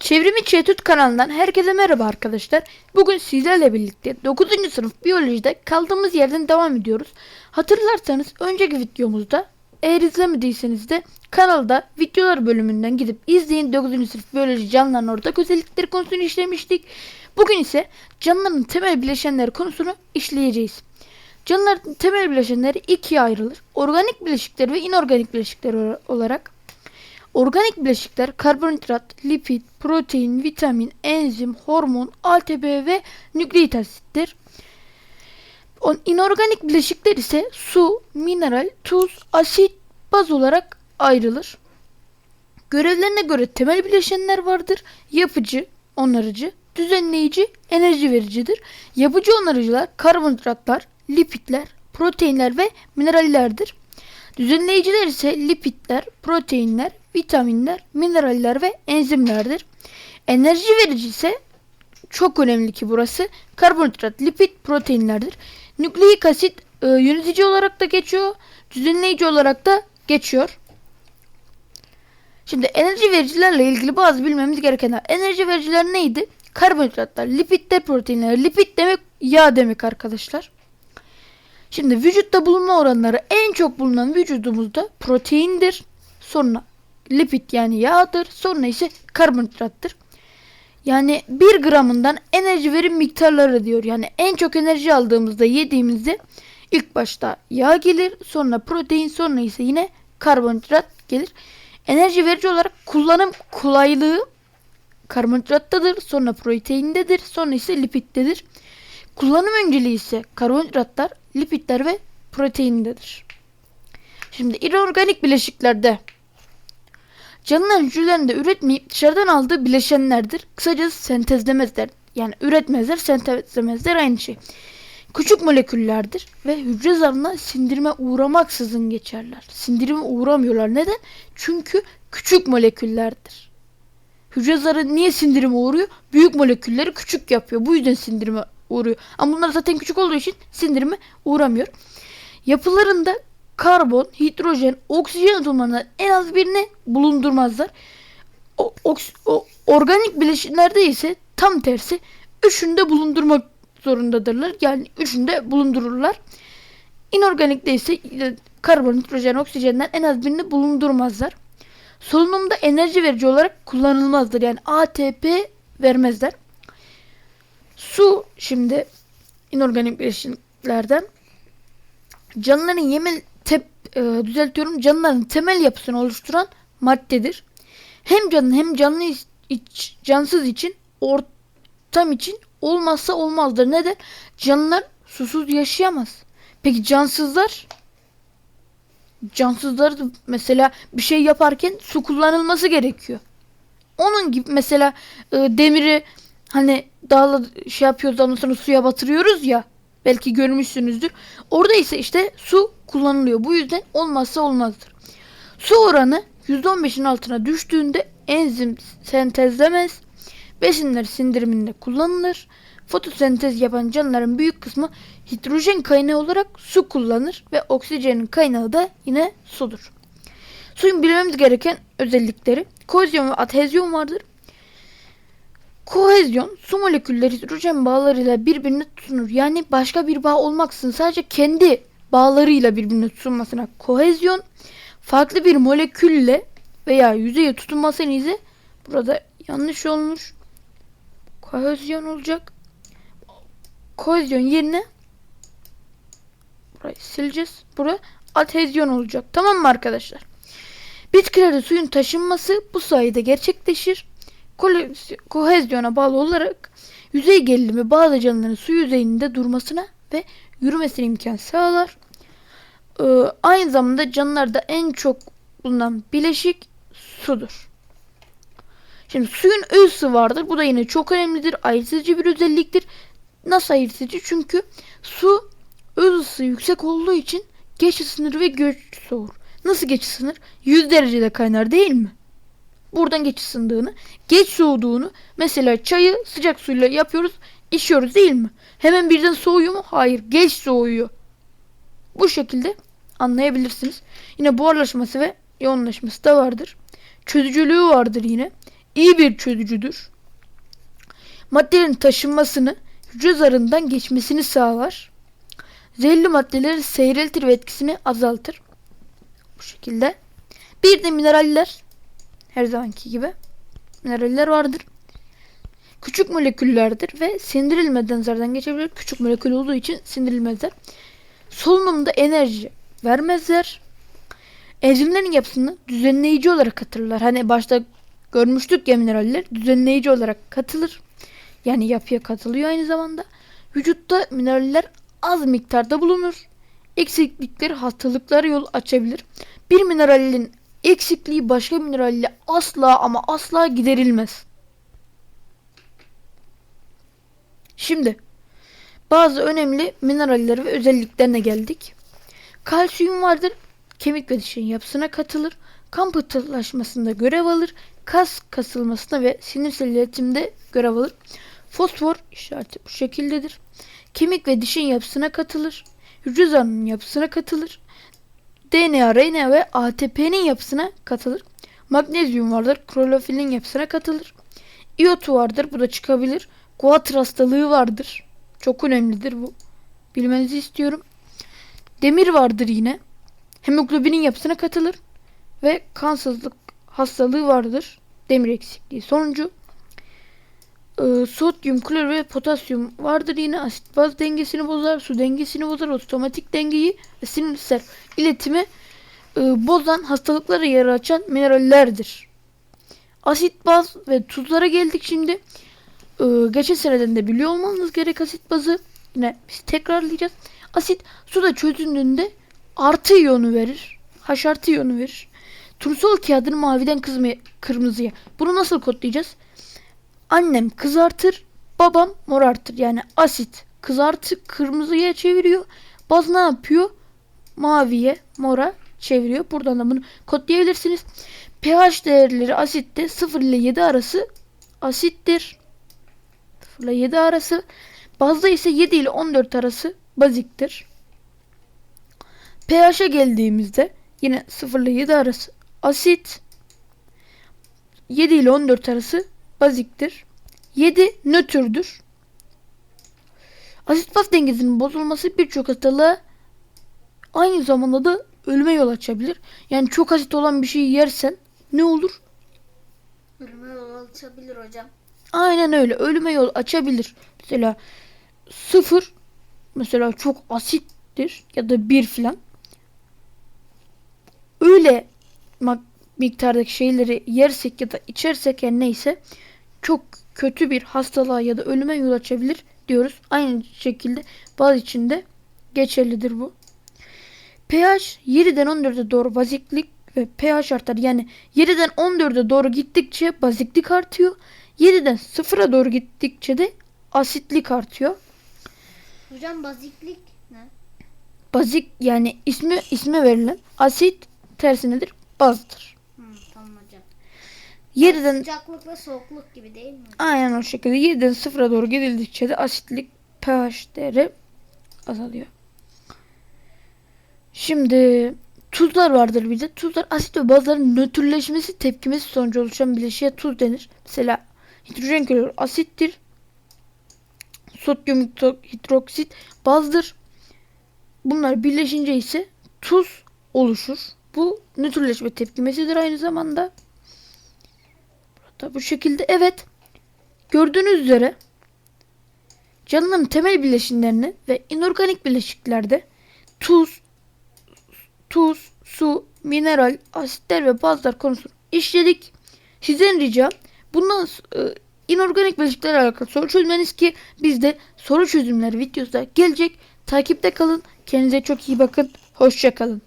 Çevrimi Çetüt kanalından herkese merhaba arkadaşlar. Bugün sizlerle birlikte 9. sınıf biyolojide kaldığımız yerden devam ediyoruz. Hatırlarsanız önceki videomuzda eğer izlemediyseniz de kanalda videolar bölümünden gidip izleyin 9. sınıf biyoloji canlıların ortak özellikleri konusunu işlemiştik. Bugün ise canlıların temel bileşenleri konusunu işleyeceğiz. Canlıların temel bileşenleri ikiye ayrılır. Organik bileşikler ve inorganik bileşikler olarak. Organik bileşikler karbonhidrat, lipid, protein, vitamin, enzim, hormon, ATP ve nükleik asittir. İnorganik bileşikler ise su, mineral, tuz, asit, baz olarak ayrılır. Görevlerine göre temel bileşenler vardır. Yapıcı, onarıcı, düzenleyici, enerji vericidir. Yapıcı onarıcılar karbonhidratlar, lipidler, proteinler ve minerallerdir. Düzenleyiciler ise lipidler, proteinler, vitaminler, mineraller ve enzimlerdir. Enerji verici ise çok önemli ki burası karbonhidrat, lipid, proteinlerdir. Nükleik asit e, yönetici olarak da geçiyor, düzenleyici olarak da geçiyor. Şimdi enerji vericilerle ilgili bazı bilmemiz gerekenler. Enerji vericiler neydi? Karbonhidratlar, lipidler, proteinler. Lipid demek yağ demek arkadaşlar. Şimdi vücutta bulunma oranları en çok bulunan vücudumuzda proteindir. Sonra lipid yani yağdır. Sonra ise karbonhidrattır. Yani 1 gramından enerji verim miktarları diyor. Yani en çok enerji aldığımızda yediğimizde ilk başta yağ gelir. Sonra protein sonra ise yine karbonhidrat gelir. Enerji verici olarak kullanım kolaylığı karbonhidrattadır. Sonra proteindedir. Sonra ise lipiddedir. Kullanım önceliği ise karbonhidratlar, lipidler ve proteindedir. Şimdi inorganik bileşiklerde canlıların hücrelerinde üretmeyip dışarıdan aldığı bileşenlerdir. Kısacası sentezlemezler. Yani üretmezler, sentezlemezler aynı şey. Küçük moleküllerdir ve hücre zarına sindirime uğramaksızın geçerler. Sindirime uğramıyorlar. Neden? Çünkü küçük moleküllerdir. Hücre zarı niye sindirime uğruyor? Büyük molekülleri küçük yapıyor. Bu yüzden sindirime uğruyor. Ama bunlar zaten küçük olduğu için sindirime uğramıyor. Yapılarında karbon, hidrojen, oksijen atomlarından en az birini bulundurmazlar. O, oks- o- organik bileşenlerde ise tam tersi üçünde bulundurmak zorundadırlar. Yani üçünde bulundururlar. İnorganikte ise e, karbon, hidrojen, oksijenden en az birini bulundurmazlar. Solunumda enerji verici olarak kullanılmazdır. Yani ATP vermezler. Su şimdi inorganik bileşiklerden canlıların yemel tep, e, düzeltiyorum canlıların temel yapısını oluşturan maddedir. Hem canlı hem canlı iç- cansız için ortam için olmazsa olmazdır. Neden? Canlılar susuz yaşayamaz. Peki cansızlar? Cansızlar mesela bir şey yaparken su kullanılması gerekiyor. Onun gibi mesela e, demiri hani dağla şey yapıyoruz ondan sonra suya batırıyoruz ya. Belki görmüşsünüzdür. Orada ise işte su kullanılıyor. Bu yüzden olmazsa olmazdır. Su oranı %15'in altına düştüğünde enzim sentezlemez. Besinler sindiriminde kullanılır. Fotosentez yapan canlıların büyük kısmı hidrojen kaynağı olarak su kullanır ve oksijenin kaynağı da yine sudur. Suyun bilmemiz gereken özellikleri kohezyon ve adhezyon vardır. Kohezyon su molekülleri hidrojen bağlarıyla birbirine tutunur. Yani başka bir bağ olmaksızın sadece kendi bağlarıyla birbirine tutunmasına kohezyon. Farklı bir molekülle veya yüzeye tutunmasına ise burada yanlış olmuş. Kohezyon olacak. Kohezyon yerine burayı sileceğiz. Buraya adhezyon olacak. Tamam mı arkadaşlar? Bitkilerde suyun taşınması bu sayede gerçekleşir. Kohezyona bağlı olarak yüzey gerilimi bazı canlıların su yüzeyinde durmasına ve yürümesine imkan sağlar. Ee, aynı zamanda canlılarda en çok bulunan bileşik sudur. Şimdi suyun ısı vardır. Bu da yine çok önemlidir. Ayırtıcı bir özelliktir. Nasıl ayırtıcı? Çünkü su öz ısı yüksek olduğu için geç ısınır ve geç soğur. Nasıl geç ısınır? 100 derecede kaynar değil mi? Buradan geç ısındığını, geç soğuduğunu, mesela çayı sıcak suyla yapıyoruz, içiyoruz değil mi? Hemen birden soğuyor mu? Hayır, geç soğuyor. Bu şekilde anlayabilirsiniz. Yine buharlaşması ve yoğunlaşması da vardır. Çözücülüğü vardır yine. iyi bir çözücüdür. Maddelerin taşınmasını hücre zarından geçmesini sağlar. Zehirli maddeleri seyreltir ve etkisini azaltır. Bu şekilde. Bir de mineraller. Her zamanki gibi. Mineraller vardır. Küçük moleküllerdir ve sindirilmeden zardan geçebilir. Küçük molekül olduğu için sindirilmezler. Solunumda enerji vermezler. Enzimlerin yapısını düzenleyici olarak katılırlar. Hani başta görmüştük ya mineraller düzenleyici olarak katılır. Yani yapıya katılıyor aynı zamanda. Vücutta mineraller az miktarda bulunur. Eksiklikleri hastalıklara yol açabilir. Bir mineralin eksikliği başka mineralle asla ama asla giderilmez. Şimdi bazı önemli mineralleri ve özelliklerine geldik. Kalsiyum vardır. Kemik ve dişin yapısına katılır. Kan pıhtılaşmasında görev alır. Kas kasılmasında ve sinirsel iletimde görev alır. Fosfor işareti bu şekildedir. Kemik ve dişin yapısına katılır. Hücre zarının yapısına katılır. DNA, RNA ve ATP'nin yapısına katılır. Magnezyum vardır. Klorofilin yapısına katılır. İyotu vardır. Bu da çıkabilir. Guatr hastalığı vardır. Çok önemlidir bu. Bilmenizi istiyorum. Demir vardır yine. Hemoglobinin yapısına katılır. Ve kansızlık hastalığı vardır. Demir eksikliği sonucu. Ee, sodyum, klor ve potasyum vardır yine asit baz dengesini bozar, su dengesini bozar, otomatik dengeyi ve sinirsel iletimi e, bozan hastalıklara yer açan minerallerdir. Asit baz ve tuzlara geldik şimdi. Ee, geçen seneden de biliyor olmanız gerek asit bazı. Yine biz tekrarlayacağız. Asit suda çözündüğünde artı iyonu verir. H artı iyonu verir. Turnusol kağıdını maviden kızmaya, kırmızıya. Bunu nasıl kodlayacağız? Annem kızartır, babam morartır. Yani asit kızartı kırmızıya çeviriyor. Baz ne yapıyor? Maviye, mora çeviriyor. Buradan da bunu kodlayabilirsiniz. pH değerleri asitte 0 ile 7 arası asittir. 0 ile 7 arası. Bazda ise 7 ile 14 arası baziktir. pH'e geldiğimizde yine 0 ile 7 arası asit. 7 ile 14 arası baziktir. 7 nötrdür. Asit baz dengesinin bozulması birçok hastalığa aynı zamanda da ölüme yol açabilir. Yani çok asit olan bir şeyi yersen ne olur? Ölüme yol açabilir hocam. Aynen öyle. Ölüme yol açabilir. Mesela sıfır mesela çok asittir ya da bir filan. Öyle miktardaki şeyleri yersek ya da içersek yani neyse çok kötü bir hastalığa ya da ölüme yol açabilir diyoruz. Aynı şekilde bazı içinde geçerlidir bu. pH 7'den 14'e doğru baziklik ve pH artar. Yani 7'den 14'e doğru gittikçe baziklik artıyor. 7'den 0'a doğru gittikçe de asitlik artıyor. Hocam baziklik ne? Bazik yani ismi isme verilen asit tersi nedir? Bazdır. Hı, tamam hocam. 7'den Sıcaklık ve soğukluk gibi değil mi? aynen o şekilde 7'den 0'a doğru gidildikçe de asitlik pH değeri azalıyor. Şimdi tuzlar vardır bir de. Tuzlar asit ve bazların nötrleşmesi tepkimesi sonucu oluşan bileşiğe tuz denir. Mesela hidrojen klorür asittir. Sodyum hidro- hidroksit bazdır. Bunlar birleşince ise tuz oluşur. Bu nötrleşme tepkimesidir aynı zamanda. Burada bu şekilde evet. Gördüğünüz üzere canlıların temel bileşimlerini ve inorganik bileşiklerde tuz, tuz, su, mineral, asitler ve bazlar konusunu işledik. Sizden ricam bundan e, inorganik bileşiklerle alakalı soru çözmeniz ki bizde soru çözümleri videosu da gelecek. Takipte kalın. Kendinize çok iyi bakın. Hoşça kalın.